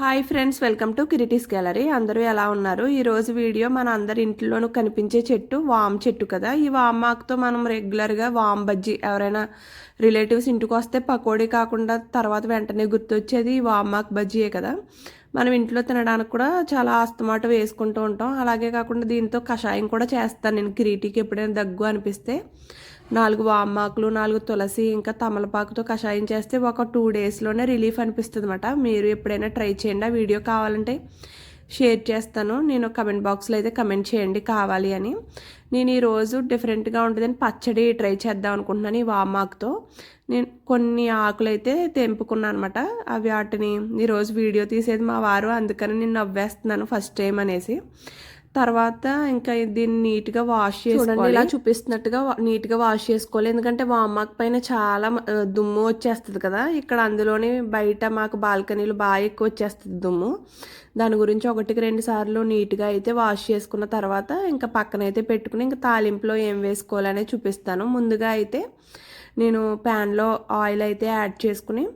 Hi friends welcome to Kiriti's gallery అందరూ ఎలా ఉన్నారు? ఈ రోజు వీడియో మన అందరి ఇంట్లోనూ కనిపించే చెట్టు వామ్ చెట్టు కదా. ఈ వామ్ ఆకుతో మనం రెగ్యులర్గా వామ్ బజ్జీ ఎవరైనా రిలేటివ్స్ ఇంటికి వస్తే పకోడీ కాకుండా తర్వాత వెంటనే గుర్తొచ్చేది ఈ వామ్ ఆకు బజ్జీయే కదా. మనం ఇంట్లో తినడానికి కూడా చాలా ఆస్తమాట వేసుకుంటూ ఉంటాం. అలాగే కాకుండా దీంతో కషాయం కూడా చేస్తాను నేను. కిరీటికి ఎప్పుడైనా దగ్గు అనిపిస్తే నాలుగు వామాకులు నాలుగు తులసి ఇంకా తమలపాకుతో కషాయం చేస్తే ఒక టూ డేస్లోనే రిలీఫ్ అనిపిస్తుంది అనమాట మీరు ఎప్పుడైనా ట్రై చేయండి. ఆ వీడియో కావాలంటే షేర్ చేస్తాను. నేను కమెంట్ బాక్స్లో అయితే కమెంట్ చేయండి కావాలి అని. నేను ఈరోజు డిఫరెంట్గా ఉంటుందని పచ్చడి ట్రై చేద్దాం అనుకుంటున్నాను ఈ వామాకుతో. నేను కొన్ని ఆకులు అయితే తెంపుకున్నాను అనమాట అవి వాటిని ఈరోజు వీడియో తీసేది మా వారు. అందుకని నేను నవ్వేస్తున్నాను ఫస్ట్ టైం అనేసి. తర్వాత ఇంకా దీన్ని నీట్గా వాష్ చేసుకోవాలి ఇలా చూపిస్తున్నట్టుగా నీట్గా వాష్ చేసుకోవాలి. ఎందుకంటే వామాక్ పైన చాలా దుమ్ము వచ్చేస్తుంది కదా. ఇక్కడ అందులోనే బయట మాకు బాల్కనీలు బాగా ఎక్కువ వచ్చేస్తుంది దుమ్ము. దాని గురించి ఒకటికి రెండు సార్లు నీట్గా అయితే వాష్ చేసుకున్న తర్వాత ఇంకా పక్కన అయితే పెట్టుకుని ఇంకా తాలింపులో ఏం వేసుకోవాలనే చూపిస్తాను. ముందుగా అయితే నేను ప్యాన్లో ఆయిల్ అయితే యాడ్ చేసుకుని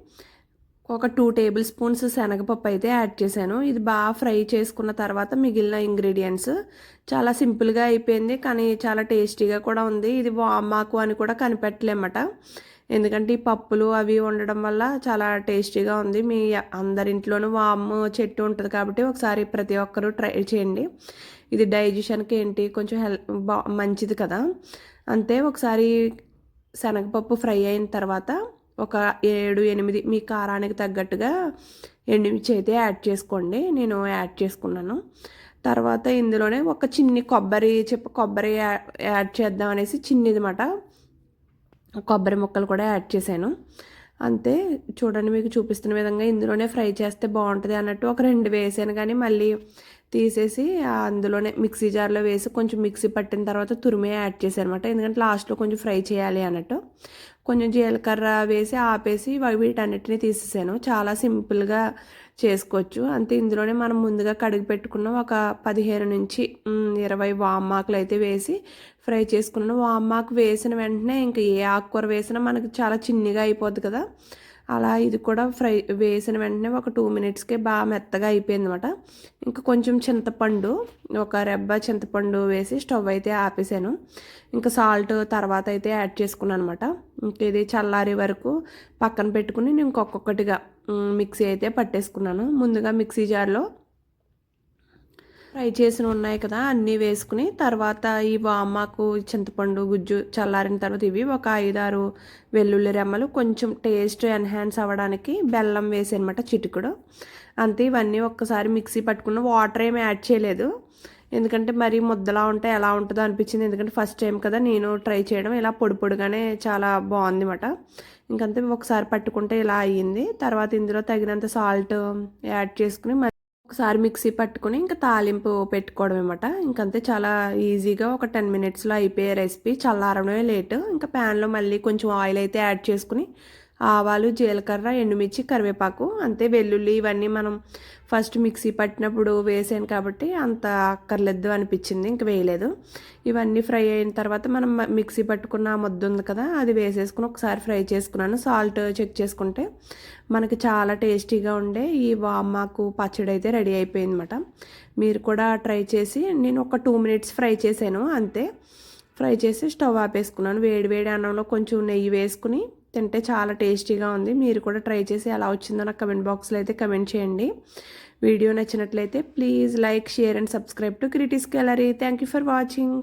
ఒక టూ టేబుల్ స్పూన్స్ శనగపప్పు అయితే యాడ్ చేశాను. ఇది బాగా ఫ్రై చేసుకున్న తర్వాత మిగిలిన ఇంగ్రీడియంట్స్ చాలా సింపుల్గా అయిపోయింది కానీ చాలా టేస్టీగా కూడా ఉంది. ఇది వామాకు అని కూడా కనిపెట్టలేమట. ఎందుకంటే ఈ పప్పులు అవి ఉండడం వల్ల చాలా టేస్టీగా ఉంది. మీ అందరింట్లోనూ వాము చెట్టు ఉంటుంది కాబట్టి ఒకసారి ప్రతి ఒక్కరూ ట్రై చేయండి. ఇది డైజెషన్కి ఏంటి? కొంచెం హెల్ బా మంచిది కదా. అంతే ఒకసారి శనగపప్పు ఫ్రై అయిన తర్వాత ఒక ఏడు ఎనిమిది మీ కారానికి తగ్గట్టుగా ఎండుమిర్చి అయితే యాడ్ చేసుకోండి. నేను యాడ్ చేసుకున్నాను. తర్వాత ఇందులోనే ఒక చిన్ని కొబ్బరి చెప్ప కొబ్బరి యాడ్ చేద్దాం అనేసి చిన్నది మాట కొబ్బరి ముక్కలు కూడా యాడ్ చేశాను. అంతే. చూడండి మీకు చూపిస్తున్న విధంగా ఇందులోనే ఫ్రై చేస్తే బాగుంటుంది అన్నట్టు ఒక రెండు వేసాను. కానీ మళ్ళీ తీసేసి అందులోనే మిక్సీ జార్లో వేసి కొంచెం మిక్సీ పట్టిన తర్వాత తురిమే యాడ్ చేశారనమాట ఎందుకంటే లాస్ట్లో కొంచెం ఫ్రై చేయాలి అన్నట్టు. కొంచెం జీలకర్ర వేసి ఆపేసి వీటన్నిటిని తీసేసాను. చాలా సింపుల్గా చేసుకోవచ్చు. అంతే ఇందులోనే మనం ముందుగా కడిగి పెట్టుకున్న ఒక పదిహేను నుంచి ఇరవై వామ్మాకులు అయితే వేసి ఫ్రై చేసుకున్నాను. వామ్మాకు వేసిన వెంటనే ఇంకా ఏ ఆకుకూర వేసినా మనకి చాలా చిన్నగా అయిపోద్ది కదా. అలా ఇది కూడా ఫ్రై వేసిన వెంటనే ఒక టూ మినిట్స్కే బాగా మెత్తగా అయిపోయింది అనమాట ఇంకా కొంచెం చింతపండు ఒక రెబ్బ చింతపండు వేసి స్టవ్ అయితే ఆపేసాను. ఇంకా సాల్ట్ తర్వాత అయితే యాడ్ చేసుకున్నాను అనమాట ఇంకా ఇది చల్లారి వరకు పక్కన పెట్టుకుని నేను ఇంకొకటిగా మిక్సీ అయితే పట్టేసుకున్నాను. ముందుగా మిక్సీ జార్లో ఫ్రై చేసిన ఉన్నాయి కదా అన్నీ వేసుకుని తర్వాత ఈ వామాకు చింతపండు గుజ్జు చల్లారిన తర్వాత ఇవి ఒక ఐదారు వెల్లుల్లి రెమ్మలు కొంచెం టేస్ట్ ఎన్హాన్స్ అవ్వడానికి బెల్లం వేసి అనమాట అంతే ఇవన్నీ ఒక్కసారి మిక్సీ పట్టుకున్న వాటర్ ఏమి యాడ్ చేయలేదు. ఎందుకంటే మరీ ముద్దలా ఉంటే ఎలా ఉంటుందో అనిపించింది. ఎందుకంటే ఫస్ట్ టైం కదా నేను ట్రై చేయడం. ఇలా పొడి పొడిగానే చాలా బాగుంది అనమాట ఇంకంతే ఒకసారి పట్టుకుంటే ఇలా అయ్యింది. తర్వాత ఇందులో తగినంత సాల్ట్ యాడ్ చేసుకుని ఒకసారి మిక్సీ పట్టుకుని ఇంకా తాలింపు పెట్టుకోవడం అనమాట ఇంకంతే చాలా ఈజీగా ఒక టెన్ మినిట్స్లో అయిపోయే రెసిపీ. చల్లారడమే లేట్. ఇంకా ప్యాన్లో మళ్ళీ కొంచెం ఆయిల్ అయితే యాడ్ చేసుకుని ఆవాలు జీలకర్ర ఎండుమిర్చి కరివేపాకు అంతే వెల్లుల్లి ఇవన్నీ మనం ఫస్ట్ మిక్సీ పట్టినప్పుడు వేసాను కాబట్టి అంత అక్కర్లేదు అనిపించింది ఇంక వేయలేదు. ఇవన్నీ ఫ్రై అయిన తర్వాత మనం మిక్సీ పట్టుకున్న ముద్ద ఉంది కదా అది వేసేసుకుని ఒకసారి ఫ్రై చేసుకున్నాను. సాల్ట్ చెక్ చేసుకుంటే మనకి చాలా టేస్టీగా ఉండే ఈ వామాకు పచ్చడి అయితే రెడీ అయిపోయిందన్నమాట. మీరు కూడా ట్రై చేసి నేను ఒక టూ మినిట్స్ ఫ్రై చేశాను అంతే. ఫ్రై చేసి స్టవ్ ఆపేసుకున్నాను. వేడి వేడి అన్నంలో కొంచెం నెయ్యి వేసుకుని తింటే చాలా టేస్టీగా ఉంది. మీరు కూడా ట్రై చేసి ఎలా వచ్చిందో నాకు కమెంట్ బాక్స్లో అయితే కమెంట్ చేయండి. వీడియో నచ్చినట్లయితే please like share and subscribe to Kiriti's gallery thank you for watching